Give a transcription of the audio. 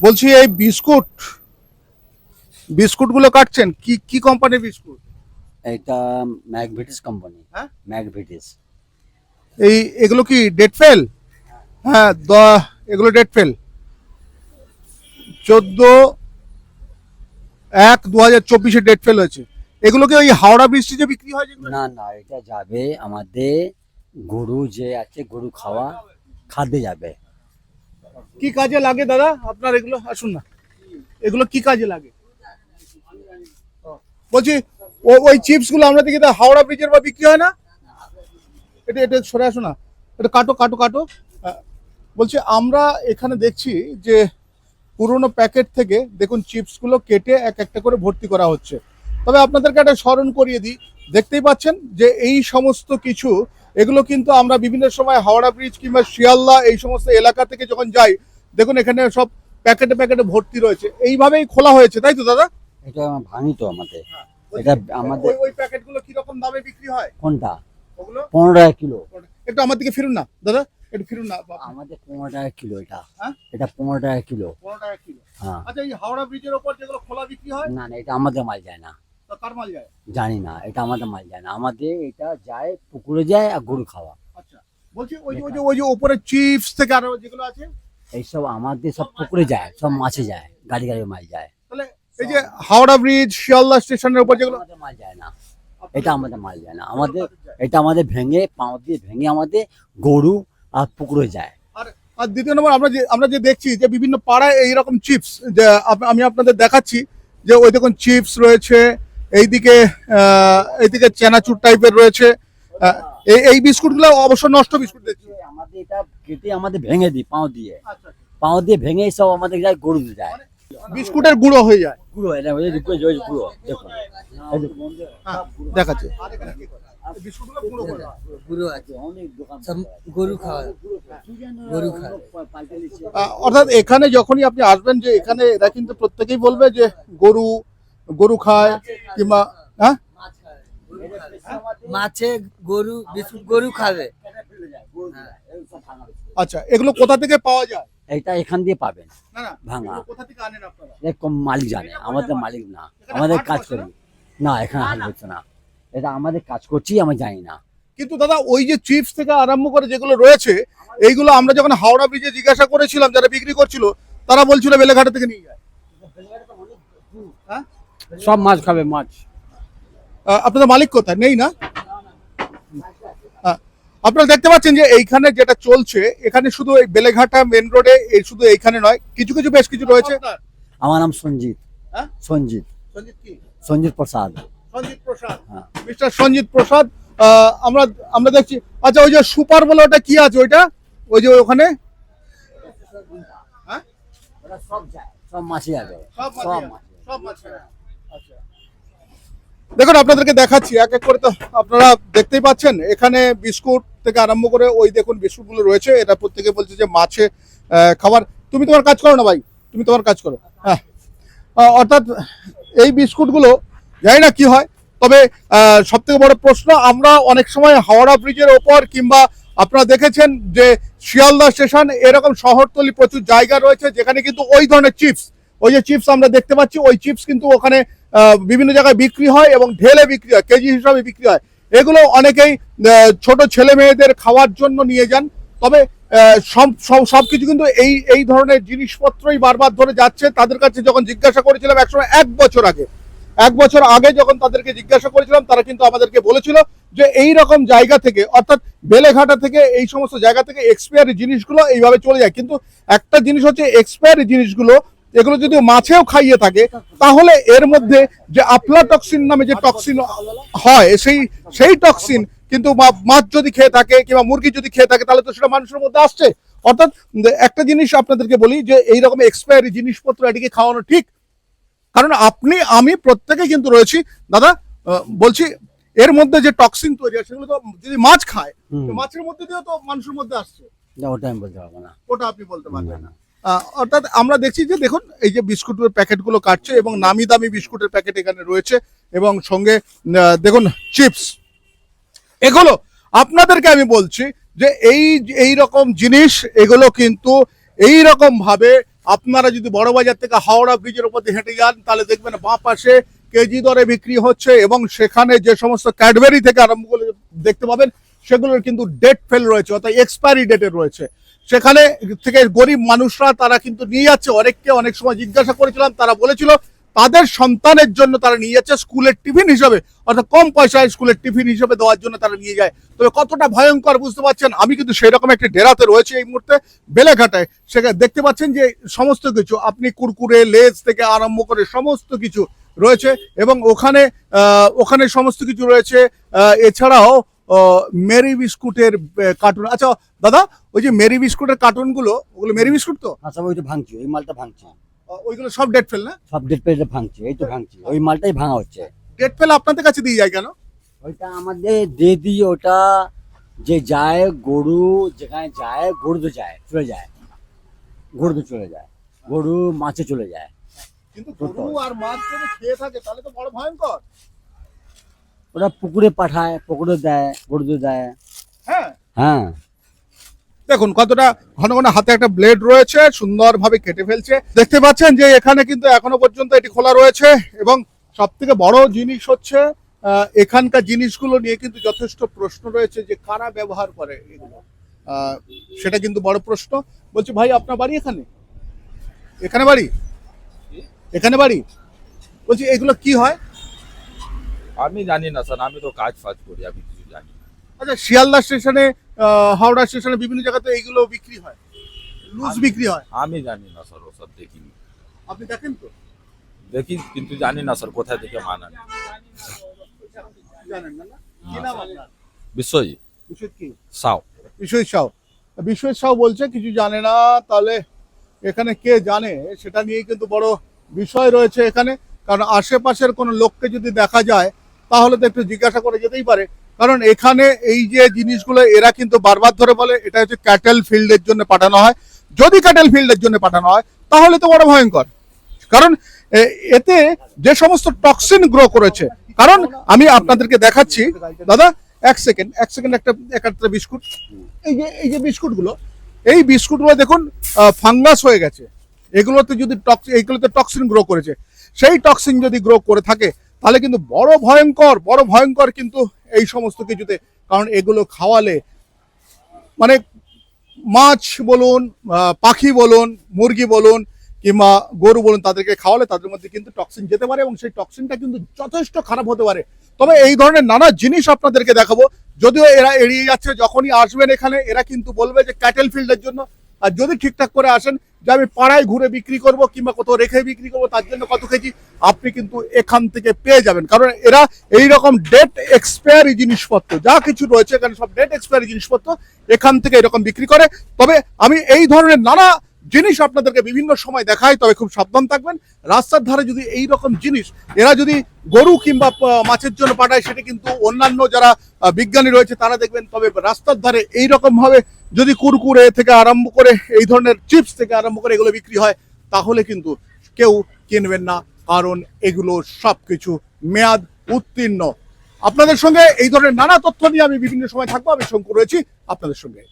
বলছি এই বিস্কুট বিস্কুটগুলো কাটছেন? কি কি কোম্পানির বিস্কুট? এটা ম্যাগভিটিস কোম্পানি হ্যাঁ? ম্যাগভিটিস। এই এগুলো কি ডেট ফেল হ্যাঁ এগুলো ডেট ফেল চোদ্দ এক দু হাজার চব্বিশে ডেট ফেল হয়েছে। এগুলো কি ওই হাওড়া বৃষ্টি যে বিক্রি হয় না না এটা যাবে আমাদের গরু যে আছে গরু খাওয়া খাদ্যে যাবে। কি কাজে লাগে দাদা? আপনার এগুলো, আসুন না। এগুলো কি কাজে লাগে? বলছি ওই চিপসগুলো আমরা দেখি হাওড়া ব্রিজের বা বিক্রি হয় না? এটা এটা সরে আসো না। এটা কাটো কাটো কাটো। বলছি, আমরা এখানে দেখছি যে পুরোনো প্যাকেট থেকে দেখুন চিপসগুলো কেটে এক একটা করে ভর্তি করা হচ্ছে। তবে আপনাদেরকে একটা স্মরণ করিয়ে দিই, দেখতেই পাচ্ছেন যে এই সমস্ত কিছু এগুলো কিন্তু আমরা বিভিন্ন সময় হাওড়া ব্রিজ কিংবা শিয়ালদা এই সমস্ত এলাকা থেকে যখন যাই দেখুন এখানে সব প্যাকেটে প্যাকেটে ভর্তি রয়েছে। এইভাবেই খোলা হয়েছে তাই তো দাদা? এটা ভাঙি তো আমাদের। এটা আমাদের ওই প্যাকেটগুলো কীরকম দামে বিক্রি হয়? কোনটা? ওগুলো? পনেরো টাকা কিলো। একটু আমার দিকে ফিরুন না দাদা। একটু ফিরুন না আমাদের পনেরো টাকা কিলো এটা। হ্যাঁ? এটা পনেরো টাকা কিলো। পনেরো টাকা কিলো। হ্যাঁ। আচ্ছা এই হাওড়া ব্রিজের ওপর যেগুলো খোলা বিক্রি হয়? না না এটা আমাদের মাল যায় না। কার মাল যায়? জানি না এটা আমাদের মাল যায় না। আমাদের এটা যায় পুকুরে যায় আর গরু খাওয়া। আচ্ছা বলছি ওই যে ওই যে ওই যে ওপরে চিপস থেকে আরও যেগুলো আছে? এইসব আমাদের সব পুকুরে যায় সব মাছে যায় গাড়ি গাড়ি মাল যায়। তাহলে এই যে হাওড়া ব্রিজ শিয়ালদা স্টেশনের উপর যেগুলো আমাদের মাল যায় না। এটা আমাদের মাল যায় না। আমাদের এটা আমাদের ভেঙে দিয়ে ভেঙে আমাদের গরু আর পুকুরে যায়। আর আর দ্বিতীয় নম্বর আমরা যে আমরা যে দেখছি যে বিভিন্ন পাড়ায় এইরকম চিপস আমি আপনাদের দেখাচ্ছি যে ওই দেখুন চিপস রয়েছে এইদিকে আহ, এইদিকে চেনাচুর টাইপের রয়েছে। এই এই বিস্কুটগুলো অবশ্য নষ্ট বিস্কুট দেখছি। আমাদের এটা কেটে আমাদের ভেঙে দিই পাঁও দিয়ে। আচ্ছা পাঁও দিয়ে ভেঙে সব আমাদের যায় গরু যায়। বিস্কুটের গুঁড়ো হয়ে যায়। গুঁড়ো এটা ওই যে ওই যে গুঁড়ো দেখুন। হ্যাঁ, দেখাচ্ছে। গুঁড়ো করে দেওয়া। অনেক দোকান গরু খাওয়ায় গরু খায় অর্থাৎ এখানে যখনই আপনি আসবেন যে এখানে এরা কিন্তু প্রত্যেকেই বলবে যে গরু গরু খায় কিংবা হ্যাঁ? মাছে গরু বিস্কুট গরু খাবে। আচ্ছা এগুলো কোথা থেকে পাওয়া যায়? এটা এখান দিয়ে পাবেন। না না ভাঙা। থেকে এরকম মালিক জানে আমাদের মালিক না। আমাদের কাজ করি। না এখানে হাল হচ্ছে না। এটা আমাদের কাজ করছি আমি জানি না। কিন্তু দাদা ওই যে চিপস থেকে আরম্ভ করে যেগুলো রয়েছে এইগুলো আমরা যখন হাওড়া ব্রিজে জিজ্ঞাসা করেছিলাম যারা বিক্রি করছিল তারা বলছিল বেলেঘাটা থেকে নিয়ে যায়। হ্যাঁ? সব মাছ খাবে মাছ। আপনাদের মালিক কোথায়? নেই না? আপনারা দেখতে পাচ্ছেন যে এইখানে যেটা চলছে এখানে শুধু এই বেলেঘাটা মেন রোডে এই শুধু এইখানে নয় কিছু কিছু বেশ কিছু রয়েছে। আমার নাম সঞ্জিত। হ্যাঁ? সঞ্জিত। সঞ্জিত কি? সঞ্জিত প্রসাদ। সঞ্জিত প্রসাদ। হ্যাঁ। মিস্টার সঞ্জিত প্রসাদ আমরা আমরা দেখছি আচ্ছা ওই যে সুপার বলে ওটা কি আছে ওইটা? ওই যে ওখানে? হ্যাঁ? সব যায় সব মাছে সব মাছে সব। মাছে দেখুন, আপনাদেরকে দেখাচ্ছি, এক এক করে তো আপনারা দেখতেই পাচ্ছেন। এখানে বিস্কুট থেকে আরম্ভ করে ওই দেখুন বিস্কুটগুলো রয়েছে। এটা প্রত্যেকে বলছে যে মাছে খাবার। তুমি তোমার কাজ করো না ভাই, তুমি তোমার কাজ করো। হ্যাঁ। অর্থাৎ এই বিস্কুটগুলো, জানি না কি হয়, তবে সব থেকে বড় প্রশ্ন, আমরা অনেক সময় হাওড়া ব্রিজের ওপর কিংবা আপনারা দেখেছেন যে শিয়ালদা স্টেশন, এরকম শহরতলি প্রচুর জায়গা রয়েছে, যেখানে কিন্তু ওই ধরনের চিপস ওই যে চিপস আমরা দেখতে পাচ্ছি, ওই চিপস কিন্তু ওখানে বিভিন্ন জায়গায় বিক্রি হয় এবং ঢেলে বিক্রি হয়, কেজি হিসাবে বিক্রি হয়। এগুলো অনেকেই ছোট ছেলে মেয়েদের খাওয়ার জন্য নিয়ে যান। তবে সব সবকিছু কিন্তু এই এই ধরনের জিনিসপত্রই বারবার ধরে যাচ্ছে। তাদের কাছে যখন জিজ্ঞাসা করেছিলাম একসময় এক বছর আগে, এক বছর আগে যখন তাদেরকে জিজ্ঞাসা করেছিলাম, তারা কিন্তু আমাদেরকে বলেছিল যে এই রকম জায়গা থেকে, অর্থাৎ বেলেঘাটা থেকে এই সমস্ত জায়গা থেকে এক্সপায়ারি জিনিসগুলো এইভাবে চলে যায়। কিন্তু একটা জিনিস হচ্ছে এক্সপায়ারি জিনিসগুলো এগুলো যদি মাছেও খাইয়ে থাকে তাহলে এর মধ্যে যে আফলাটক্সিন নামে যে টক্সিন হয় সেই সেই টক্সিন কিন্তু মাছ যদি খেয়ে থাকে কিংবা মুরগি যদি খেয়ে থাকে তাহলে তো সেটা মানুষের মধ্যে আসছে। অর্থাৎ একটা জিনিস আপনাদেরকে বলি যে এইরকম এক্সপায়ারি জিনিসপত্র এটিকে খাওয়ানো ঠিক। কারণ আপনি আমি প্রত্যেকে কিন্তু রয়েছি দাদা বলছি এর মধ্যে যে টক্সিন তৈরি হয় সেগুলো তো যদি মাছ খায় মাছের মধ্যে দিয়েও তো মানুষের মধ্যে আসছে। ওটা আমি বলতে পারব না। ওটা আপনি বলতে পারবেন না, অর্থাৎ আমরা দেখছি যে দেখুন, এই যে বিস্কুটের প্যাকেটগুলো কাটছে এবং নামি দামি বিস্কুটের প্যাকেট এখানে রয়েছে এবং সঙ্গে দেখুন, চিপস। এগুলো আপনাদেরকে আমি বলছি যে এই এই রকম জিনিস, এগুলো কিন্তু এই রকম ভাবে আপনারা যদি বড় বাজার থেকে হাওড়া ব্রিজের উপর হেঁটে যান, তাহলে দেখবেন বাঁ পাশে কেজি দরে বিক্রি হচ্ছে এবং সেখানে যে সমস্ত ক্যাডবেরি থেকে আরম্ভ করে দেখতে পাবেন, সেগুলোর কিন্তু ডেট ফেল রয়েছে, অর্থাৎ এক্সপায়ারি ডেটের রয়েছে। সেখানে থেকে গরিব মানুষরা তারা কিন্তু নিয়ে যাচ্ছে। অনেককে অনেক সময় জিজ্ঞাসা করেছিলাম, তারা বলেছিল তাদের সন্তানের জন্য তারা নিয়ে যাচ্ছে স্কুলের টিফিন হিসাবে। অর্থাৎ কম পয়সায় স্কুলের টিফিন হিসেবে দেওয়ার জন্য তারা নিয়ে যায়। তবে কতটা ভয়ঙ্কর বুঝতে পারছেন? আমি কিন্তু সেই রকম একটি ডেরাতে রয়েছে এই মুহূর্তে, বেলেঘাটায়। সেখানে দেখতে পাচ্ছেন যে সমস্ত কিছু, আপনি কুরকুরে, লেজ থেকে আরম্ভ করে সমস্ত কিছু রয়েছে এবং ওখানে ওখানে সমস্ত কিছু রয়েছে। এছাড়াও মেরি বিস্কুটের কার্টুন আচ্ছা দাদা ওই যে মেরি বিস্কুটের কার্টুনগুলো ওগুলো মেরি বিস্কুট তো? সব ওই তো ভাঙছি ওই মালটা ভাঙছি। ওইগুলো সব ডেট ফেল না? সব ডেট পেজে ভাঙছি এই তো ভাঙছি ওই মালটাই ভাঙা হচ্ছে। ডেট ফেল আপনাদের কাছে দিয়ে যায় কেন? ওইটা আমাদের দিয়ে দিই ওটা যে যায় গরু যেখানে যায় গরু তো যায় চলে যায়। গরু তো চলে যায় গরু মাছে চলে যায়। কিন্তু গরু আর মাছ যদি খেয়ে থাকে তাহলে তো বড় ভয়ঙ্কর। ওরা পুকুরে পাঠায় পুকুরে দেয় গরুতে দেয়। হ্যাঁ। হ্যাঁ। দেখুন কতটা ঘন ঘন হাতে একটা ব্লেড রয়েছে সুন্দরভাবে কেটে ফেলছে। দেখতে পাচ্ছেন যে এখানে কিন্তু এখনও পর্যন্ত এটি খোলা রয়েছে এবং সব থেকে বড় জিনিস হচ্ছে এখানকার জিনিসগুলো নিয়ে কিন্তু যথেষ্ট প্রশ্ন রয়েছে যে কারা ব্যবহার করে এগুলো। সেটা কিন্তু বড় প্রশ্ন। বলছি ভাই আপনার বাড়ি এখানে? এখানে বাড়ি? এখানে বাড়ি? বলছি এগুলো কি হয়? আমি জানি না স্যার আমি তো কাজ ফাজ করি আমি কিছু জানি না। আচ্ছা শিয়ালদা স্টেশনে হাওড়া স্টেশনে বিভিন্ন জায়গাতে এইগুলো বিক্রি হয়? লুজ বিক্রি হয়? আমি জানি না স্যার ওসব দেখিনি। আপনি দেখেন তো? দেখি কিন্তু জানি না স্যার কোথায় থেকে মানান জানেন না বিশ্বজিৎ। বিশ্বজিৎ কি? সাও বিশ্বজিৎ সাউ। বিশ্বজিৎ সাউ বলছে কিছু জানে না তাহলে এখানে কে জানে? সেটা নিয়ে কিন্তু বড় বিষয় রয়েছে এখানে। কারণ আশেপাশের কোনো লোককে যদি দেখা যায় তাহলে তো একটু জিজ্ঞাসা করে যেতেই পারে। কারণ এখানে এই যে জিনিসগুলো, এরা কিন্তু বারবার ধরে বলে, এটা হচ্ছে ক্যাটেল ফিল্ডের জন্য পাঠানো হয়। যদি ক্যাটেল ফিল্ডের জন্য পাঠানো হয়, তাহলে তো বড় ভয়ঙ্কর। কারণ এতে যে সমস্ত টক্সিন গ্রো করেছে, কারণ আমি আপনাদেরকে দেখাচ্ছি, দাদা, এক সেকেন্ড এক সেকেন্ড একটা একটা বিস্কুট। এই যে এই যে বিস্কুটগুলো, এই বিস্কুটগুলো দেখুন ফাঙ্গাস হয়ে গেছে। এগুলোতে যদি টক্স এইগুলোতে টক্সিন গ্রো করেছে। সেই টক্সিন যদি গ্রো করে থাকে তাহলে কিন্তু বড় ভয়ঙ্কর বড় ভয়ঙ্কর কিন্তু এই সমস্ত কিছুতে। কারণ এগুলো খাওয়ালে মানে মাছ বলুন পাখি বলুন, মুরগি বলুন, কিংবা গরু বলুন, তাদেরকে খাওয়ালে তাদের মধ্যে কিন্তু টক্সিন যেতে পারে এবং সেই টক্সিনটা কিন্তু যথেষ্ট খারাপ হতে পারে। তবে এই ধরনের নানা জিনিস আপনাদেরকে দেখাবো। যদিও এরা এড়িয়ে যাচ্ছে, যখনই আসবেন এখানে, এরা কিন্তু বলবে যে ক্যাটেল ফিল্ডের জন্য আর যদি ঠিকঠাক করে আসেন যে আমি পাড়ায় ঘুরে বিক্রি করব কিংবা কোথাও রেখে বিক্রি করব, তার জন্য কত কেজি, আপনি কিন্তু এখান থেকে পেয়ে যাবেন। কারণ এরা এই রকম ডেট এক্সপায়ারি জিনিসপত্র, যা কিছু রয়েছে, এখানে সব ডেট এক্সপায়ারি জিনিসপত্র এখান থেকে এরকম বিক্রি করে। তবে আমি এই ধরনের নানা জিনিস আপনাদেরকে বিভিন্ন সময় দেখায় তবে খুব সাবধান থাকবেন। রাস্তার ধারে যদি এই রকম জিনিস, এরা যদি গরু কিংবা মাছের জন্য পাঠায়, সেটা কিন্তু অন্যান্য যারা বিজ্ঞানী রয়েছে, তারা দেখবেন। তবে রাস্তার ধারে এই রকম ভাবে যদি কুরকুরে থেকে আরম্ভ করে, এই ধরনের চিপস থেকে আরম্ভ করে এগুলো বিক্রি হয়, তাহলে কিন্তু কেউ কিনবেন না, কারণ এগুলো সবকিছু মেয়াদ উত্তীর্ণ। আপনাদের সঙ্গে এই ধরনের নানা তথ্য নিয়ে আমি বিভিন্ন সময় থাকব, আমি শঙ্কর রয়েছি আপনাদের সঙ্গে।